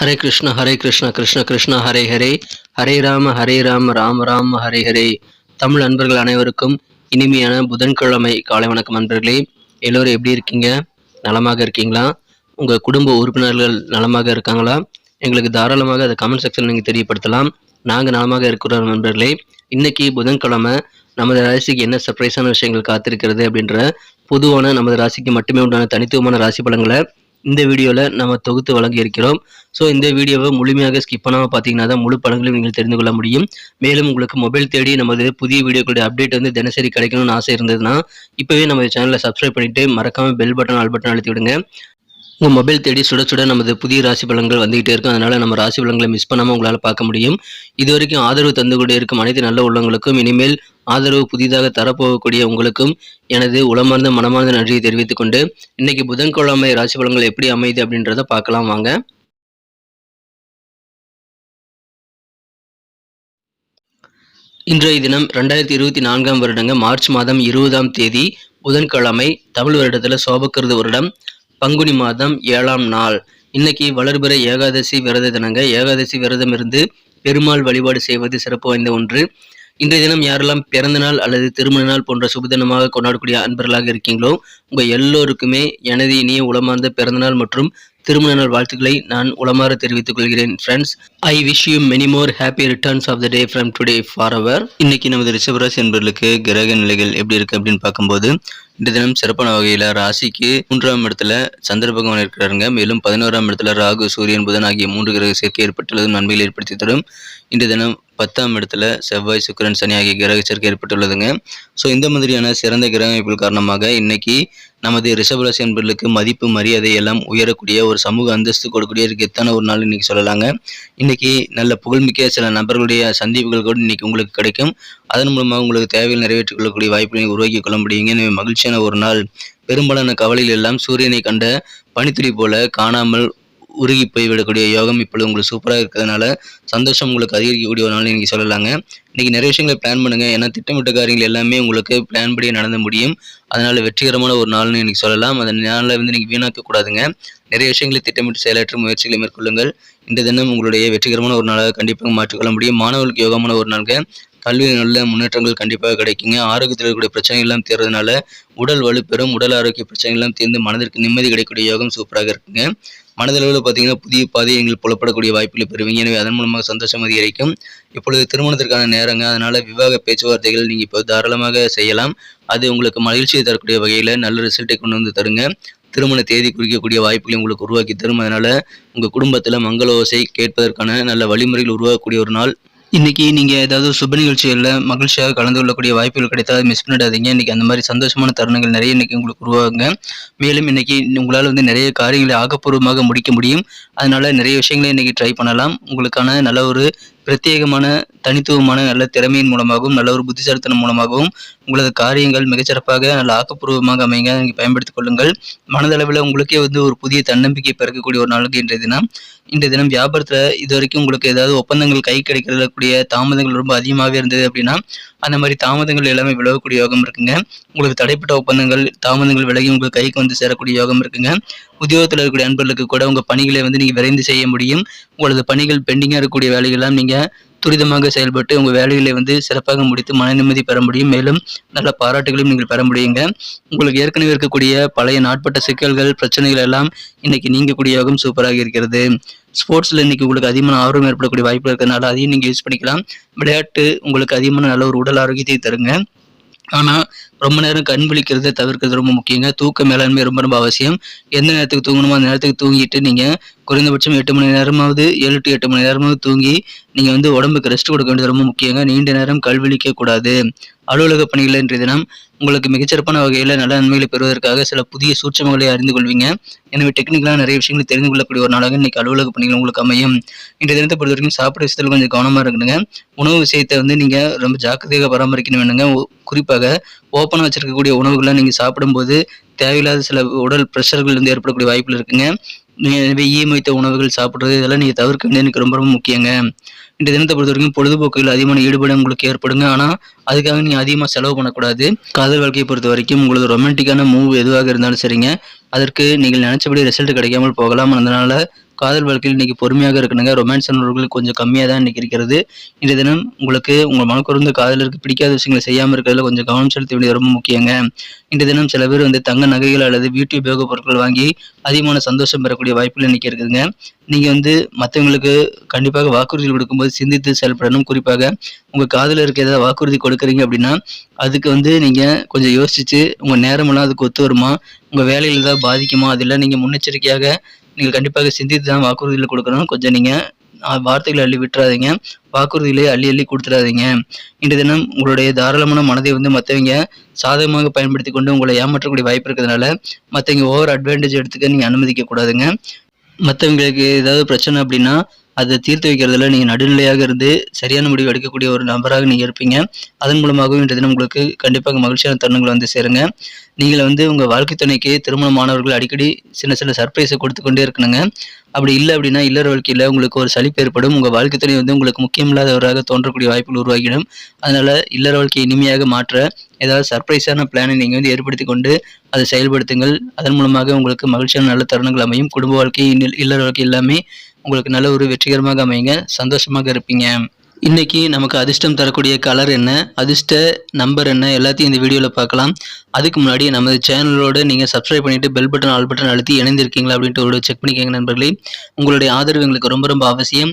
ஹரே கிருஷ்ண ஹரே கிருஷ்ண கிருஷ்ண கிருஷ்ண ஹரே ஹரே. ஹரே ராம ஹரே ராம ராம ராம ஹரே ஹரே. தமிழ் அன்பர்கள் அனைவருக்கும் இனிமையான புதன்கிழமை காலை வணக்கம் அன்பர்களே. எல்லோரும் எப்படி இருக்கீங்க? நலமாக இருக்கீங்களா? உங்கள் குடும்ப உறுப்பினர்கள் நலமாக இருக்காங்களா? எங்களுக்கு தாராளமாக அதை கமெண்ட் செக்ஷன் நீங்கள் தெரியப்படுத்தலாம். நாங்கள் நலமாக இருக்கிறோம் நண்பர்களே. இன்னைக்கு புதன்கிழமை நமது ராசிக்கு என்ன சர்ப்ரைஸான விஷயங்கள் காத்திருக்கிறது அப்படின்ற பொதுவான நமது ராசிக்கு மட்டுமே உண்டான தனித்துவமான ராசி பலன்களை இந்த வீடியோவில் நம்ம தொகுத்து வழங்கி இருக்கிறோம். ஸோ இந்த வீடியோவை முழுமையாக ஸ்கிப் பண்ணாமல் பார்த்தீங்கன்னா தான் முழு படங்களையும் நீங்கள் தெரிந்து கொள்ள முடியும். மேலும் உங்களுக்கு மொபைல் தேடி நமது புதிய வீடியோக்களுடைய அப்டேட் வந்து தினசரி கிடைக்கணும்னு ஆசை இருந்ததுன்னா இப்போவே நம்ம சேனலை சப்ஸ்கிரைப் பண்ணிவிட்டு மறக்காமல் பெல் பட்டன் ஆல் பட்டன் அழுத்தி விடுங்க. உங்கள் மொபைல் தேடி சுட சுட நமது புதிய ராசி பலன்கள் வந்துகிட்டே இருக்கும். அதனால் நம்ம ராசி பலன்களை மிஸ் பண்ணாமல் உங்களால் பார்க்க முடியும். இது வரைக்கும் ஆதரவு தந்து கொண்டே இருக்கும் அனைத்து நல்ல உள்ளங்களுக்கும். இனிமேல் ஆதரவு புதிதாக தரப்போகக்கூடிய உங்களுக்கும் எனது உளமார்ந்த மனமார்ந்த நன்றியை தெரிவித்துக் கொண்டு இன்னைக்கு புதன்கிழமை ராசி பலன்கள் எப்படி அமையுது அப்படின்றத பார்க்கலாம் வாங்க. இன்றைய தினம் ரெண்டாயிரத்தி இருபத்தி நான்காம் வருடங்க மார்ச் மாதம் இருபதாம் தேதி புதன்கிழமை தமிழ் வருடத்தில் சோபக்கிருது வருடம் பங்குனி மாதம் ஏழாம் நாள். இன்னைக்கு வளர்பிற ஏகாதசி விரத தினங்க ஏகாதசி விரதம் இருந்து பெருமாள் வழிபாடு செய்வது சிறப்பு வாய்ந்த ஒன்று. இன்றைய தினம் யாரெல்லாம் பிறந்த நாள் அல்லது திருமண நாள் போன்ற சுபதினமாக கொண்டாடக்கூடிய அன்பர்களாக இருக்கீங்களோ உங்கள் எல்லோருக்குமே எனது இனிய உளமார்ந்த பிறந்தநாள் மற்றும் திருமண நாள் வாழ்த்துக்களை நான் உளமாற தெரிவித்துக் கொள்கிறேன். Friends I wish you many more happy returns of the day from today for our இன்னைக்கு நமது ரிஷபராசி என்பர்களுக்கு கிரக நிலைகள் எப்படி இருக்கு அப்படின்னு பார்க்கும்போது இந்த தினம் சிறப்பான வகையில் ராசிக்கு மூன்றாம் இடத்துல சந்திர பகவான் இருக்கிறாருங்க. மேலும் பதினோராம் இடத்துல ராகு சூரியன் புதன் ஆகிய மூன்று கிரக சேர்க்கை ஏற்பட்டுள்ளது நன்மைகள் ஏற்படுத்தி தரும். இந்த தினம் பத்தாம் இடத்துல செவ்வாய் சுக்கிரன் சனி ஆகிய கிரக சேர்க்கை ஏற்பட்டுள்ளதுங்க. ஸோ இந்த மாதிரியான சிறந்த கிரக அமைப்புகள் காரணமாக இன்னைக்கு நமது ரிஷபராசி என்பர்களுக்கு மதிப்பு மரியாதை எல்லாம் உயரக்கூடிய ஒரு சமூக அந்தஸ்து கொடுக்கக்கூடிய கெத்தான ஒரு நாள் இன்னைக்கு சொல்லலாங்க. இன்னைக்கு நல்ல புகழ்மிக்க சில நபர்களுடைய சந்திப்புகள் கூட இன்னைக்கு உங்களுக்கு கிடைக்கும். அதன் மூலமாக உங்களுக்கு தேவையில் நிறைவேற்றிக் கொள்ளக்கூடிய வாய்ப்புகளை உருவாக்கி கொள்ள முடியுங்க. எனவே மகிழ்ச்சியான ஒரு நாள். பெரும்பாலான கவலைகள் எல்லாம் சூரியனை கண்ட பனித்துளி போல காணாமல் உருகி போய் விடக்கூடிய யோகம் இப்பொழுது உங்களுக்கு சூப்பராக இருக்கிறதுனால சந்தோஷம் உங்களுக்கு அதிகரிக்கக்கூடிய ஒரு நாள் இன்றைக்கி சொல்லலாங்க. இன்றைக்கி நிறைய விஷயங்களை பிளான் பண்ணுங்கள் ஏன்னா திட்டமிட்ட காரியங்கள் எல்லாமே உங்களுக்கு பிளான் படி நடந்து முடியும். அதனால் வெற்றிகரமான ஒரு நாள்னு இன்றைக்கி சொல்லலாம். அந்த நாளில் வந்து நீங்கள் வீணாக்கக்கூடாதுங்க நிறைய விஷயங்களை திட்டமிட்டு செயலாற்றும் முயற்சிகளை மேற்கொள்ளுங்கள். இந்த தினம் உங்களுடைய வெற்றிகரமான ஒரு நாளாக கண்டிப்பாக மாற்றிக்கொள்ள முடியும். மாணவர்களுக்கு யோகமான ஒரு நாளுங்க. கல்வியில் நல்ல முன்னேற்றங்கள் கண்டிப்பாக கிடைக்குங்க. ஆரோக்கியத்தில் இருக்கக்கூடிய பிரச்சனைகள் எல்லாம் தீர்றதுனால உடல் வலுப்பெறும் உடல் ஆரோக்கிய பிரச்சனைகள் எல்லாம் தீர்ந்து மனதிற்கு நிம்மதி கிடைக்கக்கூடிய யோகம் சூப்பராக இருக்குங்க. மனதளவில் பார்த்தீங்கன்னா புதிய பாதையங்கள் புலப்படக்கூடிய வாய்ப்புகளை பெறுவீங்க. எனவே அதன் மூலமாக சந்தோஷம் அதிகரிக்கும். இப்பொழுது திருமணத்திற்கான நேரங்க. அதனால் விவாக பேச்சுவார்த்தைகள் நீங்கள் இப்போ தாராளமாக செய்யலாம். அது உங்களுக்கு மகிழ்ச்சியை தரக்கூடிய வகையில் நல்ல ரிசல்ட்டை கொண்டு வந்து தருங்க. திருமண தேதி குறிக்கக்கூடிய வாய்ப்புகளை உங்களுக்கு உருவாக்கி தரும். அதனால் உங்கள் குடும்பத்தில் மங்கள ஓசை கேட்பதற்கான நல்ல வழிமுறைகள் உருவாக்கக்கூடிய ஒரு நாள் இன்றைக்கி நீங்கள் ஏதாவது சுப நிகழ்ச்சிகளில் மகிழ்ச்சியாக கலந்து கொள்ளக்கூடிய வாய்ப்புகள் கிடைத்தால் மிஸ் பண்ணிடாதீங்க. இன்னைக்கு அந்த மாதிரி சந்தோஷமான தருணங்கள் நிறைய இன்னைக்கு உங்களுக்கு உருவாகுங்க. மேலும் இன்றைக்கி உங்களால் வந்து நிறைய காரியங்களை ஆக்கப்பூர்வமாக முடிக்க முடியும். அதனால் நிறைய விஷயங்களை இன்றைக்கி ட்ரை பண்ணலாம். உங்களுக்கான நல்ல ஒரு பிரத்யேகமான தனித்துவமான நல்ல திறமையின் மூலமாகவும் நல்ல ஒரு புத்திசாலித்தனம் மூலமாகவும் உங்களது காரியங்கள் மிகச்சிறப்பாக நல்ல ஆக்கப்பூர்வமாக அமைங்க. நீங்கள் பயன்படுத்திக் கொள்ளுங்கள். மனதளவில் உங்களுக்கே வந்து ஒரு புதிய தன்னம்பிக்கை பிறக்கக்கூடிய ஒரு நாளுக்கு இன்றைய தினம். இன்றைய தினம் வியாபாரத்தில் இது வரைக்கும் உங்களுக்கு ஏதாவது ஒப்பந்தங்கள் கை கிடைக்கிறதுல கூடிய தாமதங்கள் ரொம்ப அதிகமாகவே இருந்தது அப்படின்னா அந்த மாதிரி தாமதங்கள் எல்லாமே விலகக்கூடிய யோகம் இருக்குங்க. உங்களுக்கு தடைப்பட்ட ஒப்பந்தங்கள் தாமதங்கள் விலகி உங்களுக்கு கைக்கு வந்து சேரக்கூடிய யோகம் இருக்குங்க. உத்தியோகத்தில் இருக்கக்கூடிய அன்பர்களுக்கு கூட உங்கள் பணிகளை வந்து நீங்கள் விரைந்து செய்ய முடியும். உங்களது பணிகள் பெண்டிங்காக இருக்கக்கூடிய வேலைகள்லாம் நீங்கள் துரிதமாக செயல்பட்டு உங்கள் வேலைகளை வந்து சிறப்பாக முடித்து மன நிம்மதி பெற முடியும். மேலும் நல்ல பாராட்டுகளையும் நீங்கள் பெற முடியுங்க. உங்களுக்கு ஏற்கனவே இருக்கக்கூடிய பழைய நாட்பட்ட சிக்கல்கள் பிரச்சனைகள் எல்லாம் இன்னைக்கு நீங்கக்கூடிய யோகம் சூப்பராக இருக்கிறது. ஸ்போர்ட்ஸில் இன்னைக்கு உங்களுக்கு அதிகமான ஆர்வம் ஏற்படக்கூடிய வாய்ப்பு இருக்கிறதுனால அதையும் நீங்கள் யூஸ் பண்ணிக்கலாம். விளையாட்டு உங்களுக்கு அதிகமான நல்ல ஒரு உடல் ஆரோக்கியத்தை தருங்க. ஆனால் ரொம்ப நேரம் கண் விழிக்கிறத தவிர்க்கிறது ரொம்ப முக்கியங்க. தூக்க மேலாண்மை ரொம்ப ரொம்ப அவசியம். எந்த நேரத்துக்கு தூங்கணுமோ அந்த நேரத்துக்கு தூங்கிட்டு நீங்கள் குறைந்தபட்சம் எட்டு மணி நேரமாவது ஏழு டு எட்டு மணி நேரமாவது தூங்கி நீங்கள் வந்து உடம்புக்கு ரெஸ்ட் கொடுக்க வேண்டியது ரொம்ப முக்கியங்க. நீண்ட நேரம் கல்விழிக்க கூடாது. அலுவலக பணிகள் இன்றைய தினம் உங்களுக்கு மிகச்சிறப்பான வகையில் நல்ல நன்மைகளை பெறுவதற்காக சில புதிய சூட்சமங்களை அறிந்து கொள்வீங்க. எனவே டெக்னிக்கலாக நிறைய விஷயங்களை தெரிந்து கொள்ளக்கூடிய ஒரு நாளாக இன்னைக்கு அலுவலக பணிகள் உங்களுக்கு அமையும். இன்றைய தினத்தை பொறுத்த வரைக்கும் சாப்பிட்ற விஷயத்தில் கொஞ்சம் கவனமாக இருக்கணுங்க. உணவு விஷயத்தை வந்து நீங்கள் ரொம்ப ஜாக்கிரதையாக பராமரிக்கணும் வேணுங்க. குறிப்பாக ஓப்பனாக வச்சிருக்கக்கூடிய உணவுகளை நீங்கள் சாப்பிடும்போது தேவையில்லாத சில உடல் ப்ரெஷர்கள் வந்து ஏற்படக்கூடிய வாய்ப்புகள் இருக்குங்க. எனவே ஈயம் உணவுகள் சாப்பிட்றது இதெல்லாம் நீங்கள் தவிர்க்க வேண்டியது எனக்கு ரொம்ப ரொம்ப முக்கியங்க. இந்த தினத்தை பொறுத்த வரைக்கும் பொழுதுபோக்குகள் அதிகமான ஈடுபாடு உங்களுக்கு ஏற்படுங்க. ஆனால் அதுக்காக நீங்கள் அதிகமாக செலவு பண்ணக்கூடாது. காதல் வாழ்க்கையை பொறுத்த வரைக்கும் உங்களது ரொமான்டிக்கான மூவ் எதுவாக இருந்தாலும் சரிங்க. அதற்கு நீங்கள் நினச்சபடி ரிசல்ட் கிடைக்காமல் போகலாம். அதனால் காதல் வாழ்க்கையில் இன்னைக்கு பொறுமையாக இருக்கணுங்க. ரொமான்ஸ் உணர்வுகள் கொஞ்சம் கம்மியாக தான் இன்னைக்கு இருக்கிறது. இன்றைய தினம் உங்களுக்கு உங்கள் மனக்குறந்த காதலருக்கு பிடிக்காத விஷயங்களை செய்யாமல் இருக்கிறதுல கொஞ்சம் கவனம் செலுத்த வேண்டியது ரொம்ப முக்கியங்க. இன்றைய தினம் சில பேர் வந்து தங்க நகைகள் அல்லது வீட்டு உபயோகப் பொருட்கள் வாங்கி அதிகமான சந்தோஷம் பெறக்கூடிய வாய்ப்புகள் இன்னைக்கு இருக்குதுங்க. நீங்கள் வந்து மற்றவங்களுக்கு கண்டிப்பாக வாக்குறுதிகள் கொடுக்கும்போது சிந்தித்து செயல்படணும். குறிப்பாக உங்கள் காதலருக்கு ஏதாவது வாக்குறுதி கொடுக்குறீங்க அப்படின்னா அதுக்கு வந்து நீங்கள் கொஞ்சம் யோசிச்சு உங்கள் நேரமெல்லாம் அதுக்கு ஒத்து வருமா? உங்கள் வேலையில் ஏதாவது பாதிக்குமா? அதெல்லாம் நீங்கள் முன்னெச்சரிக்கையாக நீங்கள் கண்டிப்பாக சிந்தித்து தான் வாக்குறுதியில் கொடுக்கணும். கொஞ்சம் நீங்கள் வார்த்தைகளை அள்ளி விட்டுறாதீங்க. வாக்குறுதிகளை அள்ளி அள்ளி கொடுத்துடாதீங்க இன்று தினம் உங்களுடைய தாராளமான மனதை வந்து மற்றவங்க சாதகமாக பயன்படுத்தி கொண்டு உங்களை ஏமாற்றக்கூடிய வாய்ப்பு இருக்கிறதுனால மற்றவங்க ஓவர் அட்வான்டேஜ் எடுத்துக்க நீங்கள் அனுமதிக்க கூடாதுங்க. மற்றவங்களுக்கு ஏதாவது பிரச்சனை அப்படின்னா அதை தீர்த்து வைக்கிறதுல நீங்கள் நடுநிலையாக இருந்து சரியான முடிவு எடுக்கக்கூடிய ஒரு நபராக நீங்கள் இருப்பீங்க. அதன் மூலமாகவும் இன்றைய தினம் உங்களுக்கு கண்டிப்பாக மகிழ்ச்சியான தருணங்கள் வந்து சேருங்க. நீங்கள் வந்து உங்கள் வாழ்க்கை துணைக்கு திருமணமானவர்கள் அடிக்கடி சின்ன சின்ன சர்ப்ரைஸை கொடுத்து கொண்டே இருக்கணுங்க. அப்படி இல்லை அப்படின்னா இல்லற வாழ்க்கையில் உங்களுக்கு ஒரு சளிப்பு ஏற்படும். உங்கள் வாழ்க்கை துணை வந்து உங்களுக்கு முக்கியமில்லாதவராக தோன்றக்கூடிய வாய்ப்புகள் உருவாகிடும் அதனால் இல்லற வாழ்க்கையை இனிமையாக மாற்ற ஏதாவது சர்ப்ரைஸான பிளானை நீங்கள் வந்து ஏற்படுத்தி கொண்டு அதை செயல்படுத்துங்கள். அதன் மூலமாக உங்களுக்கு மகிழ்ச்சியான நல்ல தருணங்கள் அமையும். குடும்ப வாழ்க்கை இல்லற வாழ்க்கை எல்லாமே உங்களுக்கு நல்ல ஒரு வெற்றிகரமாக அமையுங்க சந்தோஷமாக இருப்பீங்க. இன்னைக்கு நமக்கு அதிர்ஷ்டம் தரக்கூடிய கலர் என்ன அதிர்ஷ்ட நம்பர் என்ன எல்லாத்தையும் இந்த வீடியோவில் பார்க்கலாம். அதுக்கு முன்னாடி நமது சேனலோடு நீங்கள் சப்ஸ்கிரைப் பண்ணிவிட்டு பெல் பட்டன் ஆல் பட்டன் அழுத்தி இணைந்திருக்கீங்களா அப்படின்ட்டு ஒரு செக் பண்ணிக்கோங்க நண்பர்களே. உங்களுடைய ஆதரவு எங்களுக்கு ரொம்ப ரொம்ப அவசியம்.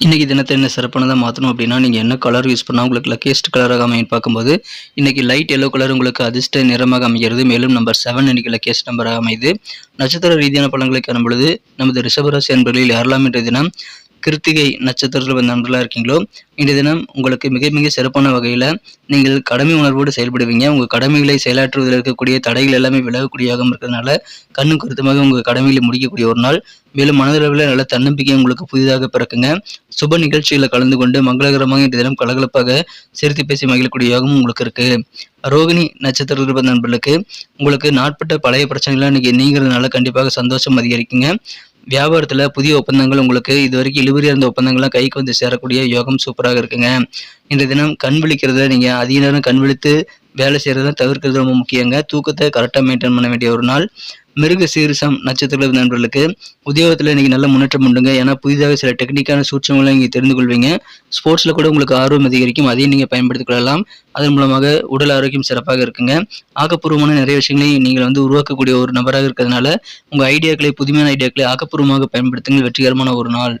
இன்றைக்கி தினத்தை என்ன சிறப்பானதாக மாற்றணும் அப்படின்னா நீங்கள் என்ன கலர் யூஸ் பண்ணால் உங்களுக்கு லக்கேஸ்ட் கலராக அமையும் பார்க்கும்போது இன்றைக்கி லைட் எல்லோ கலர் உங்களுக்கு அதிர்ஷ்ட நிறமாக அமைகிறது. மேலும் நம்பர் செவன் இன்றைக்கி லக்கேஸ்ட் நம்பராக அமையுது. நட்சத்திர ரீதியான பலன்களை காணும்பொழுது நமது ரிஷபராசி என்பர்களில் யாரெல்லாம் என்ற தினம் கிருத்திகை நட்சத்திரத்தில் வந்த நண்பர்களாக இருக்கீங்களோ இன்றைய தினம் உங்களுக்கு மிக மிக சிறப்பான வகையில் நீங்கள் கடமை உணர்வோடு செயல்படுவீங்க. உங்கள் கடமைகளை செயலாற்றுவதில் இருக்கக்கூடிய தடைகள் எல்லாமே விலகக்கூடியதாக இருக்கிறதுனால கண்ணும் கருத்துமாக உங்கள் கடமைகளை முடிக்கக்கூடிய ஒரு நாள். மேலும் மனதளவில் நல்ல தன்னம்பிக்கை உங்களுக்கு புதிதாக பிறக்குங்க. சுப நிகழ்ச்சிகளில் கலந்து கொண்டு மங்களகரமாக இன்றைய தினம் கலகலப்பாக சிரித்து பேசி மகிழக்கூடிய யோகமும் உங்களுக்கு இருக்கு. ரோகிணி நட்சத்திரத்தில் நண்பர்களுக்கு உங்களுக்கு நாட்பட்ட பழைய பிரச்சனைகள்லாம் இன்னைக்கு நீங்கிறதுனால கண்டிப்பாக சந்தோஷம் அதிகரிக்குங்க. வியாபாரத்தில் புதிய ஒப்பந்தங்கள் உங்களுக்கு இது வரைக்கும் இழுபறியாக இருந்த ஒப்பந்தங்கள்லாம் கைக்கு வந்து சேரக்கூடிய யோகம் சூப்பராக இருக்குங்க. இந்த தினம் கண் விழிக்கிறத நீங்கள் அதிக நேரம் கண் விழித்து வேலை செய்கிறத தவிர்க்கிறது ரொம்ப முக்கியங்க. தூக்கத்தை கரெக்டாக மெயின்டைன் பண்ண வேண்டிய ஒரு நாள். மிருக சீரிசம் நட்சத்திர நண்பர்களுக்கு உத்தியோகத்தில் இன்றைக்கி நல்ல முன்னேற்றம் உண்டுங்க. ஏன்னா புதிதாக சில டெக்னிக்கான சூட்சங்களை நீங்கள் தெரிந்து கொள்வீங்க. ஸ்போர்ட்ஸில் கூட உங்களுக்கு ஆர்வம் அதிகரிக்கும். அதையும் நீங்கள் பயன்படுத்திக் கொள்ளலாம். அதன் மூலமாக உடல் ஆரோக்கியம் சிறப்பாக இருக்குங்க. ஆக்கப்பூர்வமான நிறைய விஷயங்களையும் நீங்கள் வந்து உருவாக்கக்கூடிய ஒரு நபராக இருக்கிறதுனால உங்கள் ஐடியாக்களை புதுமையான ஐடியாக்களை ஆக்கப்பூர்வமாக பயன்படுத்துங்கள். வெற்றிகரமான ஒரு நாள்.